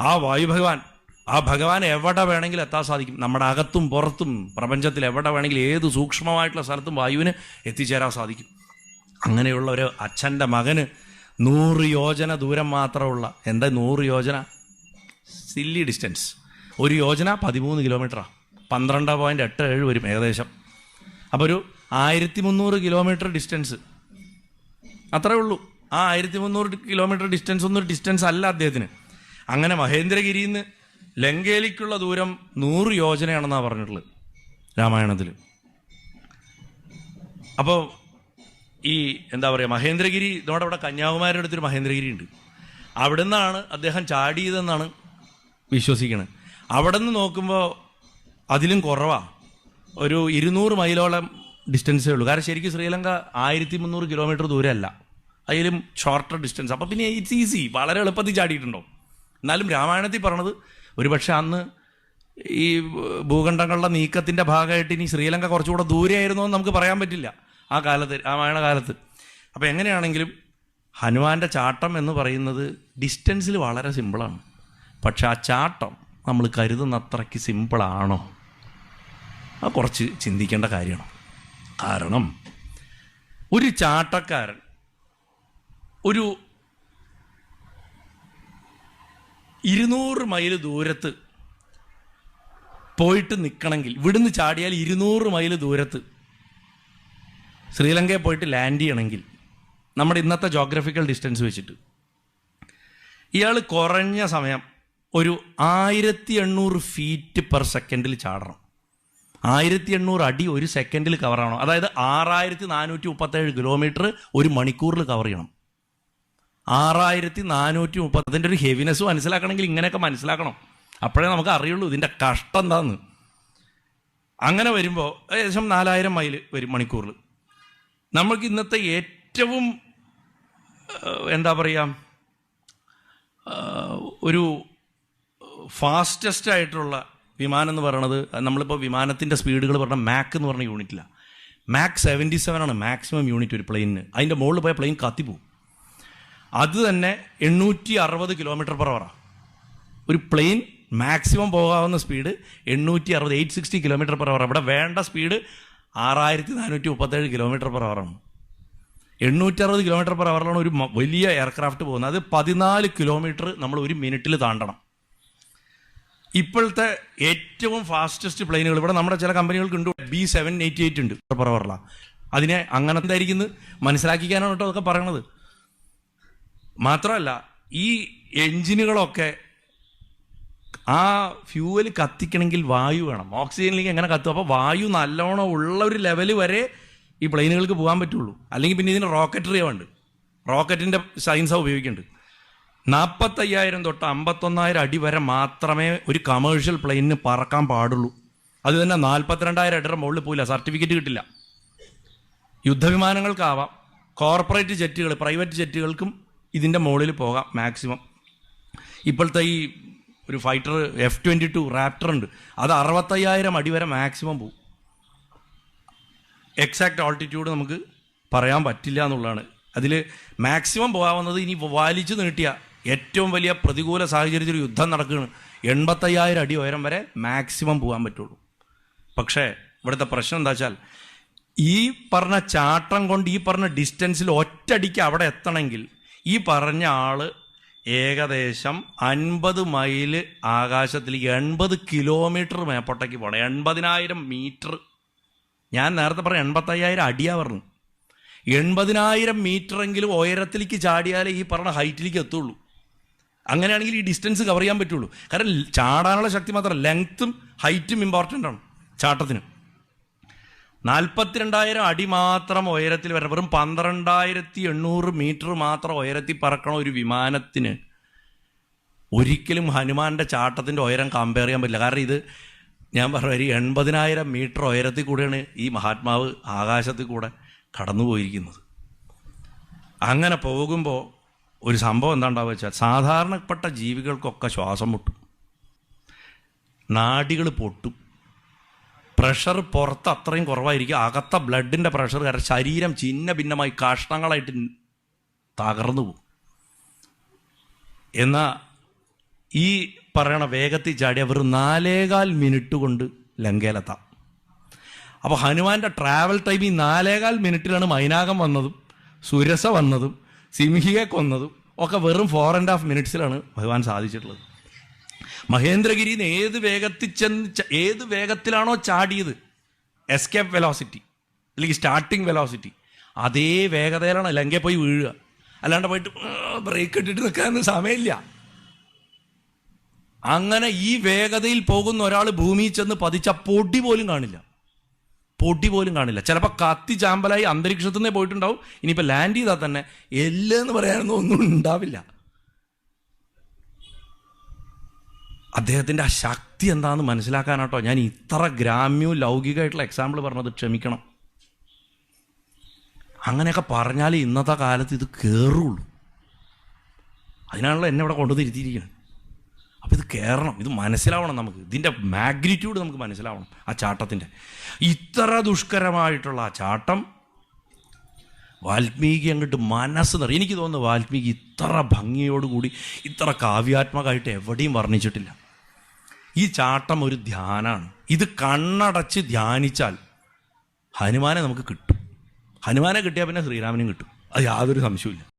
ആ വായു ഭഗവാൻ ആ ഭഗവാൻ എവിടെ വേണമെങ്കിലും എത്താൻ സാധിക്കും. നമ്മുടെ അകത്തും പുറത്തും പ്രപഞ്ചത്തിൽ എവിടെ വേണമെങ്കിലും ഏത് സൂക്ഷ്മമായിട്ടുള്ള സ്ഥലത്തും വായുവിന് എത്തിച്ചേരാൻ സാധിക്കും. അങ്ങനെയുള്ള ഒരു അച്ഛന്റെ മകന് നൂറ് യോജന ദൂരം മാത്രമുള്ള എന്താ നൂറ് യോജന? Silly distance. ഒരു യോജന പതിമൂന്ന് കിലോമീറ്ററാണ് പന്ത്രണ്ട് പോയിന്റ് എട്ട് ഏഴ് വരും ഏകദേശം. അപ്പോൾ ഒരു ആയിരത്തി മുന്നൂറ് കിലോമീറ്റർ ഡിസ്റ്റൻസ്. അത്രേ ഉള്ളൂ. ആ ആയിരത്തി മുന്നൂറ് കിലോമീറ്റർ ഡിസ്റ്റൻസ് ഒന്നും ഡിസ്റ്റൻസ് അല്ല അദ്ദേഹത്തിന്. അങ്ങനെ മഹേന്ദ്രഗിരിയിൽ നിന്ന് ലങ്കയിലേക്കുള്ള ദൂരം നൂറ് യോജനയാണെന്നാണ് പറഞ്ഞിട്ടുള്ളത് രാമായണത്തിൽ അപ്പോൾ ഈ എന്താ പറയുക മഹേന്ദ്രഗിരി നമ്മുടെ അവിടെ കന്യാകുമാരിയുടെ അടുത്തൊരു മഹേന്ദ്രഗിരി ഉണ്ട് അവിടെ നിന്നാണ് അദ്ദേഹം ചാടിയതെന്നാണ് വിശ്വസിക്കുന്നത് അവിടെ നിന്ന് നോക്കുമ്പോൾ അതിലും കുറവാണ് ഒരു ഇരുന്നൂറ് മൈലോളം ഡിസ്റ്റൻസേ ഉള്ളൂ. കാരണം ശരിക്കും ശ്രീലങ്ക ആയിരത്തി മുന്നൂറ് കിലോമീറ്റർ ദൂരമല്ല. അതിലും ഷോർട്ടർ ഡിസ്റ്റൻസ് അപ്പം പിന്നെ ഇറ്റ്സ് ഈസി വളരെ എളുപ്പത്തിൽ ചാടിയിട്ടുണ്ടോ എന്നാലും രാമായണത്തിൽ പറഞ്ഞത് ഒരുപക്ഷെ അന്ന് ഈ ഭൂഖണ്ഡങ്ങളുടെ നീക്കത്തിന്റെ ഭാഗമായിട്ട് ഇനി ശ്രീലങ്ക കുറച്ചുകൂടെ ദൂരെയായിരുന്നോ എന്ന് നമുക്ക് പറയാൻ പറ്റില്ല ആ കാലത്ത് രാമായണ കാലത്ത്. അപ്പോൾ എങ്ങനെയാണെങ്കിലും ഹനുമാന്റെ ചാട്ടം എന്ന് പറയുന്നത് ഡിസ്റ്റൻസിൽ വളരെ സിമ്പിളാണ്. പക്ഷെ ആ ചാട്ടം നമ്മൾ കരുതുന്ന അത്രയ്ക്ക് സിമ്പിളാണോ? അത് കുറച്ച് ചിന്തിക്കേണ്ട കാര്യമാണ്. കാരണം ഒരു ചാട്ടക്കാരൻ ഒരു ഇരുന്നൂറ് മൈൽ ദൂരത്ത് പോയിട്ട് നിൽക്കണമെങ്കിൽ ഇവിടുന്ന് ചാടിയാൽ ഇരുന്നൂറ് മൈൽ ദൂരത്ത് ശ്രീലങ്കയിൽ പോയിട്ട് ലാൻഡ് ചെയ്യണമെങ്കിൽ നമ്മുടെ ഇന്നത്തെ ജോഗ്രഫിക്കൽ ഡിസ്റ്റൻസ് വെച്ചിട്ട് ഇയാൾ കുറഞ്ഞ സമയം ഒരു ആയിരത്തി എണ്ണൂറ് ഫീറ്റ് പെർ സെക്കൻഡിൽ ചാടണം. ആയിരത്തി എണ്ണൂറ് അടി ഒരു സെക്കൻഡിൽ കവർ അതായത് ആറായിരത്തി നാനൂറ്റി മുപ്പത്തേഴ് കിലോമീറ്റർ ഒരു മണിക്കൂറിൽ കവർ ചെയ്യണം. ആറായിരത്തി നാനൂറ്റി മുപ്പത്തി അതിന്റെ ഒരു ഹെവിനെസ് മനസ്സിലാക്കണമെങ്കിൽ ഇങ്ങനെയൊക്കെ മനസ്സിലാക്കണം. അപ്പോഴേ നമുക്ക് അറിയുള്ളൂ ഇതിന്റെ കഷ്ടം എന്താന്ന്. അങ്ങനെ വരുമ്പോൾ ഏകദേശം നാലായിരം മൈൽ വരും മണിക്കൂറിൽ നമുക്ക് ഇന്നത്തെ ഏറ്റവും എന്താ പറയുക ഒരു ഫാസ്റ്റസ്റ്റ് ആയിട്ടുള്ള വിമാനം എന്ന് പറയണത് നമ്മളിപ്പോൾ വിമാനത്തിന്റെ സ്പീഡുകൾ പറഞ്ഞ മാക്ക് എന്ന് പറഞ്ഞ യൂണിറ്റില്ല മാക്ക് സെവന്റി സെവൻ ആണ് മാക്സിമം യൂണിറ്റ് ഒരു പ്ലെയിനിന് അതിന്റെ മുകളിൽ പോയ പ്ലെയിൻ കത്തിപ്പോവും. അത് തന്നെ എണ്ണൂറ്റി അറുപത് കിലോമീറ്റർ പെർ അവറാണ് ഒരു പ്ലെയിൻ മാക്സിമം പോകാവുന്ന സ്പീഡ് എണ്ണൂറ്റി അറുപത് eight sixty kilometre per hour ഇവിടെ വേണ്ട സ്പീഡ് ആറായിരത്തി നാനൂറ്റി മുപ്പത്തേഴ് കിലോമീറ്റർ പെർ അവറാണ് എണ്ണൂറ്റി അറുപത് കിലോമീറ്റർ പെർ അവറിലാണ് ഒരു വലിയ എയർക്രാഫ്റ്റ് പോകുന്നത്. അത് പതിനാല് കിലോമീറ്റർ നമ്മൾ ഒരു മിനിറ്റിൽ താണ്ടണം. ഇപ്പോഴത്തെ ഏറ്റവും ഫാസ്റ്റസ്റ്റ് പ്ലെയിനുകൾ ഇവിടെ നമ്മുടെ ചില കമ്പനികൾക്ക് ഉണ്ട്. ബി സെവൻ എയ്റ്റി എയ്റ്റ് ഉണ്ട് പെർ അവറിലാണ് അതിനെ അങ്ങനെ എന്തായിരിക്കുന്നു മനസ്സിലാക്കിക്കാനാണ് കേട്ടോ അതൊക്കെ പറയണത്. മാത്രമല്ല ഈ എഞ്ചിനുകളൊക്കെ ആ ഫ്യൂവൽ കത്തിക്കണമെങ്കിൽ വായു വേണം. ഓക്സിജനിലേക്ക് എങ്ങനെ കത്തും? അപ്പോൾ വായു നല്ലോണം ഉള്ള ഒരു ലെവൽ വരെ ഈ പ്ലെയിനുകൾക്ക് പോകാൻ പറ്റുള്ളൂ. അല്ലെങ്കിൽ പിന്നെ ഇതിന് റോക്കറ്ററി ഉണ്ട്. റോക്കറ്റിന്റെ സയൻസാണ് ഉപയോഗിക്കേണ്ടത് നാൽപ്പത്തയ്യായിരം തൊട്ട് അമ്പത്തൊന്നായിരം അടി വരെ മാത്രമേ ഒരു കമേഴ്ഷ്യൽ പ്ലെയിനിന് പറക്കാൻ പാടുള്ളൂ. അത് തന്നെ നാൽപ്പത്തിരണ്ടായിരം അടിയുടെ മുകളിൽ പോയില്ല. സർട്ടിഫിക്കറ്റ് കിട്ടില്ല. യുദ്ധവിമാനങ്ങൾക്കാവാം. കോർപ്പറേറ്റ് ജെറ്റുകൾ പ്രൈവറ്റ് ജെറ്റുകൾക്കും ഇതിന്റെ മുകളിൽ പോകാം മാക്സിമം. ഇപ്പോഴത്തെ ഈ ഒരു fighter F twenty two raptor ഉണ്ട്. അത് അറുപത്തയ്യായിരം അടി വരെ മാക്സിമം പോകും എക്സാക്ട് ആൾട്ടിറ്റ്യൂഡ് നമുക്ക് പറയാൻ പറ്റില്ല എന്നുള്ളതാണ്. അതിൽ മാക്സിമം പോകാവുന്നത് ഇനി വലിച്ചു നീട്ടിയ ഏറ്റവും വലിയ പ്രതികൂല സാഹചര്യത്തിൽ യുദ്ധം നടക്കുകയാണ്. എൺപത്തയ്യായിരം അടി ഉയരം വരെ മാക്സിമം പോകാൻ പറ്റുള്ളൂ. പക്ഷേ ഇവിടുത്തെ പ്രശ്നം എന്താ വെച്ചാൽ ഈ പറഞ്ഞ ചാട്ടം കൊണ്ട് ഈ പറഞ്ഞ ഡിസ്റ്റൻസിൽ ഒറ്റടിക്ക് അവിടെ എത്തണമെങ്കിൽ ഈ പറഞ്ഞ ആൾ ഏകദേശം അൻപത് മൈൽ ആകാശത്തിലേക്ക് എൺപത് കിലോമീറ്റർ മേപ്പോട്ടേക്ക് പോകണം എൺപതിനായിരം മീറ്റർ. ഞാൻ നേരത്തെ പറഞ്ഞ എൺപത്തയ്യായിരം അടിയാ പറഞ്ഞു. എൺപതിനായിരം മീറ്ററെങ്കിലും ഉയരത്തിലേക്ക് ചാടിയാലേ ഈ പറഞ്ഞ ഹൈറ്റിലേക്ക് എത്തുള്ളൂ. അങ്ങനെയാണെങ്കിൽ ഈ ഡിസ്റ്റൻസ് കവർ ചെയ്യാൻ പറ്റുള്ളൂ. കാരണം ചാടാനുള്ള ശക്തി മാത്രം ലെങ്ത്തും ഹൈറ്റും ഇമ്പോർട്ടന്റ് ആണ് ചാട്ടത്തിന്. നാൽപ്പത്തിരണ്ടായിരം അടി മാത്രം ഉയരത്തിൽ വരണം. വെറും പന്ത്രണ്ടായിരത്തി എണ്ണൂറ് മീറ്റർ മാത്രം ഉയരത്തിൽ പറക്കണ ഒരു വിമാനത്തിന്. ഒരിക്കലും ഹനുമാന്റെ ചാട്ടത്തിന്റെ ഉയരം കമ്പയർ ചെയ്യാൻ പറ്റില്ല. കാരണം ഇത് ഞാൻ പറഞ്ഞ ഒരു എൺപതിനായിരം മീറ്റർ ഉയരത്തിൽ കൂടെയാണ് ഈ മഹാത്മാവ് ആകാശത്തിൽ കൂടെ കടന്നുപോയിരിക്കുന്നത്. അങ്ങനെ പോകുമ്പോൾ ഒരു സംഭവം എന്താണ്ടാവുക വെച്ചാൽ സാധാരണപ്പെട്ട ജീവികൾക്കൊക്കെ ശ്വാസം മുട്ടും. നാടികൾ പൊട്ടും. പ്രഷർ പുറത്ത് അത്രയും കുറവായിരിക്കും. അകത്ത ബ്ലഡിന്റെ പ്രഷർ കാരണം ശരീരം ചിന്ന ഭിന്നമായി കഷ്ണങ്ങളായിട്ട് തകർന്നു പോകും. എന്നാൽ ഈ പറയണ വേഗത്തിൽ ചാടി അവർ നാലേകാൽ മിനിറ്റ് കൊണ്ട് ലങ്കയിലെത്താം. അപ്പോൾ ഹനുമാന്റെ ട്രാവൽ ടൈം ഈ നാലേകാൽ മിനിറ്റിലാണ് മൈനാകം വന്നതും സുരസ വന്നതും സിംഹിയെ കൊന്നതും ഒക്കെ വെറും ഫോർ ആൻഡ് ഹാഫ് മിനിറ്റ്സിലാണ് ഭഗവാൻ സാധിച്ചിട്ടുള്ളത്. മഹേന്ദ്രഗിരിയിൽ നിന്ന് ഏത് വേഗത്തിൽ ചെന്ന് ഏത് വേഗത്തിലാണോ ചാടിയത്? എസ്കേപ്പ് വെലോസിറ്റി അല്ലെങ്കിൽ സ്റ്റാർട്ടിങ് വെലോസിറ്റി അതേ വേഗതയിലാണ് ലങ്കയിൽ പോയി വീഴുക. അല്ലാണ്ട് പോയിട്ട് ബ്രേക്ക് ഇട്ടിട്ട് നിൽക്കാനൊന്നും സമയമില്ല. അങ്ങനെ ഈ വേഗതയിൽ പോകുന്ന ഒരാൾ ഭൂമിയിൽ ചെന്ന് പതിച്ച പൊടി പോലും കാണില്ല. പൊടി പോലും കാണില്ല. ചിലപ്പോൾ കത്തി ചാമ്പലായി അന്തരീക്ഷത്തിൽ നിന്നേ പോയിട്ടുണ്ടാവും. ഇനിയിപ്പോൾ ലാൻഡ് ചെയ്താൽ തന്നെ എല്ലെന്ന് പറയാനൊന്നും ഒന്നും ഉണ്ടാവില്ല. അദ്ദേഹത്തിന്റെ ആ ശക്തി എന്താണെന്ന് മനസ്സിലാക്കാനാട്ടോ. ഞാൻ ഇത്ര ഗ്രാമ്യവും ലൗകികമായിട്ടുള്ള എക്സാമ്പിൾ പറഞ്ഞത് ക്ഷമിക്കണം. അങ്ങനെയൊക്കെ പറഞ്ഞാൽ ഇന്നത്തെ കാലത്ത് ഇത് കയറുള്ളൂ അതിനാണല്ലോ എന്നെ ഇവിടെ കൊണ്ടുവന്നിരുത്തിയിരിക്കുന്നത് അപ്പോൾ ഇത് കയറണം ഇത് മനസ്സിലാവണം നമുക്ക്. ഇതിന്റെ മാഗ്നിറ്റ്യൂഡ് നമുക്ക് മനസ്സിലാവണം ആ ചാട്ടത്തിന്റെ ഇത്ര ദുഷ്കരമായിട്ടുള്ള ആ ചാട്ടം വാൽമീകി അങ്ങോട്ട് മനസ്സ് നിറയും. എനിക്ക് തോന്നുന്നു വാൽമീകി ഇത്ര ഭംഗിയോടുകൂടി ഇത്ര കാവ്യാത്മകമായിട്ട് എവിടെയും വർണിച്ചിട്ടില്ല. ഈ ചാട്ടം ഒരു ധ്യാനാണ്. ഇത് കണ്ണടച്ച് ധ്യാനിച്ചാൽ ഹനുമാനെ നമുക്ക് കിട്ടും. ഹനുമാനെ കിട്ടിയാൽ പിന്നെ ശ്രീരാമനും കിട്ടും. അത് യാതൊരു സംശയമില്ല